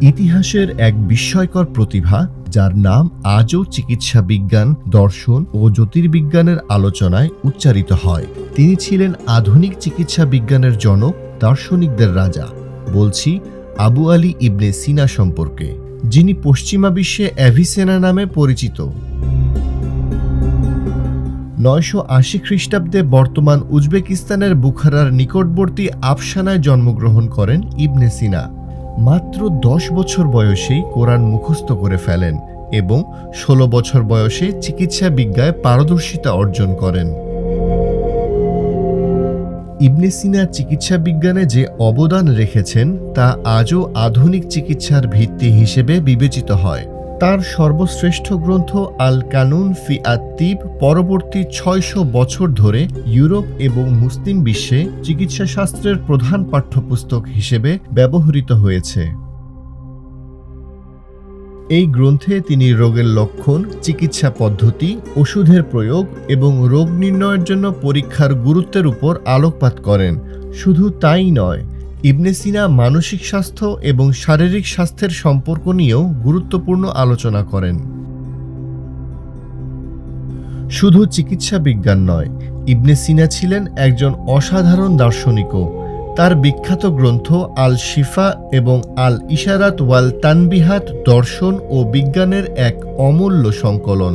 ইতিহাসের এক বিস্ময়কর প্রতিভা, যার নাম আজও চিকিৎসা বিজ্ঞান, দর্শন ও জ্যোতির্বিজ্ঞানের আলোচনায় উচ্চারিত হয়। তিনি ছিলেন আধুনিক চিকিৎসা বিজ্ঞানের জনক, দার্শনিকদের রাজা। বলছি, আবু আলী ইবনে সিনা সম্পর্কে, যিনি পশ্চিমা বিশ্বে অ্যাভিসেনা নামে পরিচিত। নয়শো আশি খ্রিস্টাব্দে বর্তমান উজবেকিস্তানের বুখারার নিকটবর্তী আফসানায় জন্মগ্রহণ করেন ইবনে সিনা। মাত্র দশ বছর বয়সেই কোরআন মুখস্থ করে ফেলেন এবং ষোলো বছর বয়সে চিকিৎসা বিজ্ঞায় পারদর্শিতা অর্জন করেন। ইবনে সিনা চিকিৎসা বিজ্ঞানে যে অবদান রেখেছেন, তা আজও আধুনিক চিকিৎসার ভিত্তি হিসেবে বিবেচিত হয়। তার সর্বশ্রেষ্ঠ গ্রন্থ আল কানুন ফি আত্তিব পরবর্তী ছয়শো বছর ধরে ইউরোপ এবং মুসলিম বিশ্বে চিকিৎসা শাস্ত্রের প্রধান পাঠ্যপুস্তক হিসেবে ব্যবহৃত হয়েছে। এই গ্রন্থে তিনি রোগের লক্ষণ, চিকিৎসা পদ্ধতি, ওষুধের প্রয়োগ এবং রোগ নির্ণয়ের জন্য পরীক্ষার গুরুত্বের উপর আলোকপাত করেন। শুধু তাই নয় ইবনে সিনা মানসিক স্বাস্থ্য এবং শারীরিক স্বাস্থ্যের সম্পর্ক নিয়েও গুরুত্বপূর্ণ আলোচনা করেন। শুধু চিকিৎসা বিজ্ঞান নয়, ইবনে সিনা ছিলেন একজন অসাধারণ দার্শনিকও। তার বিখ্যাত গ্রন্থ আল শিফা এবং আল ইশারাত ওয়াল তানবিহাত দর্শন ও বিজ্ঞানের এক অমূল্য সংকলন।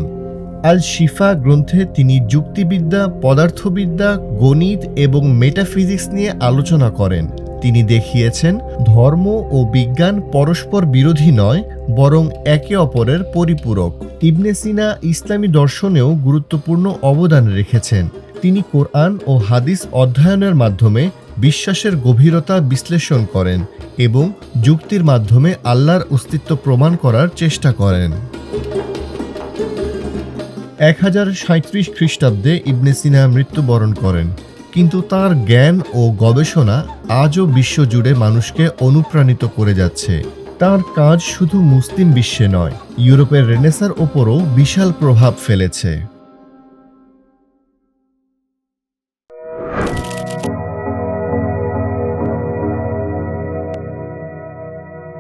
আল শিফা গ্রন্থে তিনি যুক্তিবিদ্যা, পদার্থবিদ্যা, গণিত এবং মেটাফিজিক্স নিয়ে আলোচনা করেন। তিনি দেখিয়েছেন, ধর্ম ও বিজ্ঞান পরস্পর বিরোধী নয়, বরং একে অপরের পরিপূরক। ইবনে সিনা ইসলামী দর্শনেও গুরুত্বপূর্ণ অবদান রেখেছেন। তিনি কোরআন ও হাদিস অধ্যয়নের মাধ্যমে বিশ্বাসের গভীরতা বিশ্লেষণ করেন এবং যুক্তির মাধ্যমে আল্লাহর অস্তিত্ব প্রমাণ করার চেষ্টা করেন। এক হাজার সাঁত্রিশ খ্রিস্টাব্দে ইবনে সিনা মৃত্যুবরণ করেন। কিন্তু তার জ্ঞান ও গবেষণা আজও বিশ্বজুড়ে মানুষকে অনুপ্রাণিত করে যাচ্ছে। তার কাজ শুধু মুসলিম বিশ্বে নয়, ইউরোপের রেনেসার ওপরও বিশাল প্রভাব ফেলেছে।